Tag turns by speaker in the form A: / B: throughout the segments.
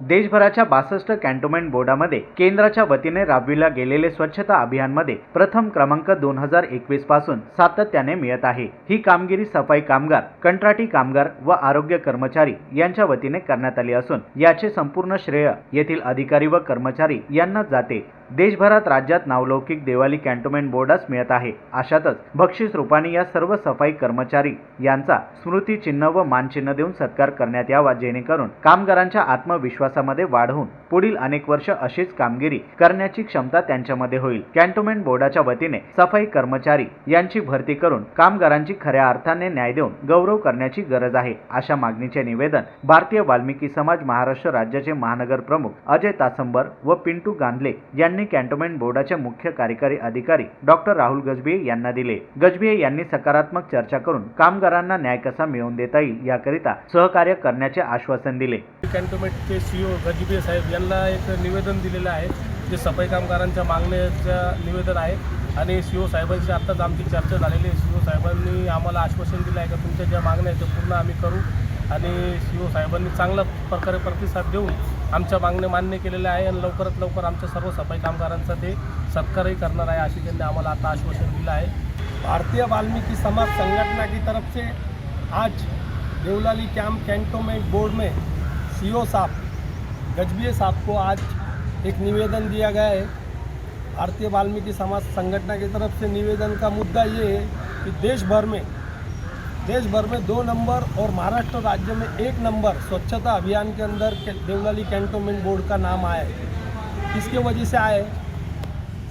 A: देशभराच्या बासष्ट कॅन्टोन्मेंट बोर्डामध्ये केंद्राच्या वतीने राबविल्या गेलेले स्वच्छता अभियानमध्ये प्रथम क्रमांक दोन हजार एकवीसपासून सातत्याने मिळत आहे. ही कामगिरी सफाई कामगार कंत्राटी कामगार व आरोग्य कर्मचारी यांच्या वतीने करण्यात आली असून याचे संपूर्ण श्रेय येथील अधिकारी व कर्मचारी यांना जाते. देशभरात राज्यात नावलौकिक देवाली कॅन्टोन्मेंट बोर्डास मिळत आहे. अशातच बक्षीस रूपाने या सर्व सफाई कर्मचारी यांचा स्मृतिचिन्ह व मानचिन्ह देऊन सत्कार करण्यात यावा जेणेकरून कामगारांच्या आत्मविश्वासामध्ये वाढ होऊन पुढील अनेक वर्ष अशीच कामगिरी करण्याची क्षमता त्यांच्यामध्ये होईल. कॅन्टोन्मेंट बोर्डाच्या वतीने सफाई कर्मचारी यांची भरती करून कामगारांची खऱ्या अर्थाने न्याय देऊन गौरव करण्याची गरज आहे अशा मागणीचे निवेदन भारतीय वाल्मिकी समाज महाराष्ट्र राज्याचे महानगर प्रमुख अजय तासंबर व पिंटू गांधले यांनी कॅन्टोन्मेंट बोर्डाचे मुख्य कार्यकारी अधिकारी डॉक्टर राहुल गजबिये यांना दिले. गजबिये यांनी सकारात्मक चर्चा करून कामगारांना न्याय कसा मिळवून देता येईल याकरिता सहकार्य करण्याचे आश्वासन दिले.
B: कॅन्टोन्मेंटचे सीओ गजबिये साहेब यांना एक निवेदन दिलेलं आहे जे सफाई कामगारांच्या मागण्याचं निवेदन आहे आणि सी ओ साहेबांशी आत्ताच आमची चर्चा झालेली आहे. सी ओ साहेबांनी आम्हाला आश्वासन दिलं आहे का तुमच्या ज्या मागण्या आहेत त्या पूर्ण आम्ही करू. आणि सी ओ साहेबांनी चांगल्या प्रकारे प्रतिसाद देऊन आमच्या मागण्या मान्य केलेल्या आहे आणि लवकरात लवकर आमच्या सर्व सफाई कामगारांचा ते सत्कारही करणार आहे अशी त्यांनी आम्हाला आता आश्वासन दिलं आहे. भारतीय वाल्मिकी समाज संघटना की तरफ से आज देवलाली कॅम्प कैंटोनमेंट बोर्ड में सी ओ साहब गजबिए साहब को आज एक निवेदन दिया गया है। भारतीय वाल्मीकि समाज संगठन की तरफ से निवेदन का मुद्दा ये है कि देश भर में देश भर में दो नंबर और महाराष्ट्र राज्य में एक नंबर स्वच्छता अभियान के अंदर देवलाली कैंटोनमेंट बोर्ड का नाम आया है। किसके वजह से आए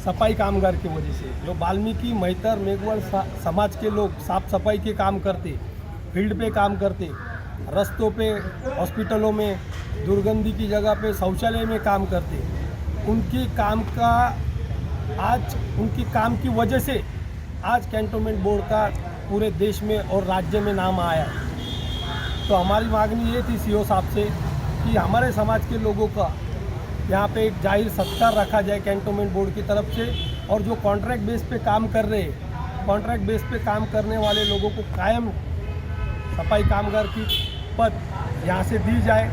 B: सफ़ाई कामगार की वजह से। जो वाल्मीकि, मैतर मेघवल समाज के लोग साफ़ सफ़ाई के काम करते, फ़ील्ड पे काम करते, रस्तों पे, हॉस्पिटलों में, दुर्गंधी की जगह पे, शौचालय में काम करते, उनकी काम का आज, उनकी काम की वजह से आज कैंटोनमेंट बोर्ड का पूरे देश में और राज्य में नाम आया तो हमारी मांगनी ये थी सीओ साहब से कि हमारे समाज के लोगों का यहाँ पे एक ज़ाहिर सत्कार रखा जाए कैंटोनमेंट बोर्ड की तरफ़ से और जो कॉन्ट्रैक्ट बेस पे काम कर रहे हैं कॉन्ट्रैक्ट बेस पे काम करने वाले लोगों को कायम सफ़ाई कामगार की पद यहाँ से दी जाए,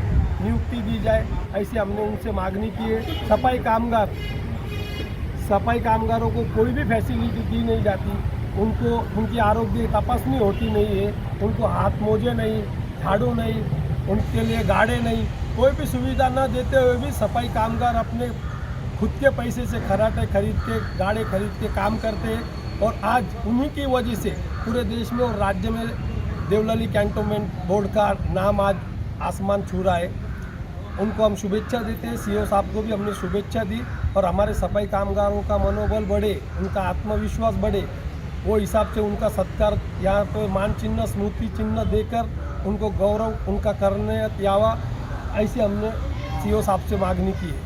B: नियुक्ति दी जाए, ऐसी हमने उनसे मांगनी की है। सफ़ाई कामगार, सफ़ाई कामगारों को कोई भी फैसिलिटी दी नहीं जाती। उनको, उनकी आरोग्य तपासनी होती नहीं है, उनको हाथ मोजे नहीं, झाड़ू नहीं, उनके लिए गाड़े नहीं, कोई भी सुविधा न देते हुए भी सफ़ाई कामगार अपने खुद के पैसे से खराटे खरीद के, गाड़े खरीद के काम करते हैं। और आज उन्हीं की वजह से पूरे देश में और राज्य में देवलाली कैंटोनमेंट बोर्ड का नाम आज आसमान छू रहा है। उनको हम शुभेच्छा देते हैं सीओ साहब को भी हमने शुभेच्छा दी और हमारे सफ़ाई कामगारों का मनोबल बढ़े, उनका आत्मविश्वास बढ़े वो हिसाब से उनका सत्कार यहाँ पे मान चिन्ह स्मृति चिन्ह देकर उनको गौरव उनका करने या ऐसी हमने सीओ साहब से मांगनी की है।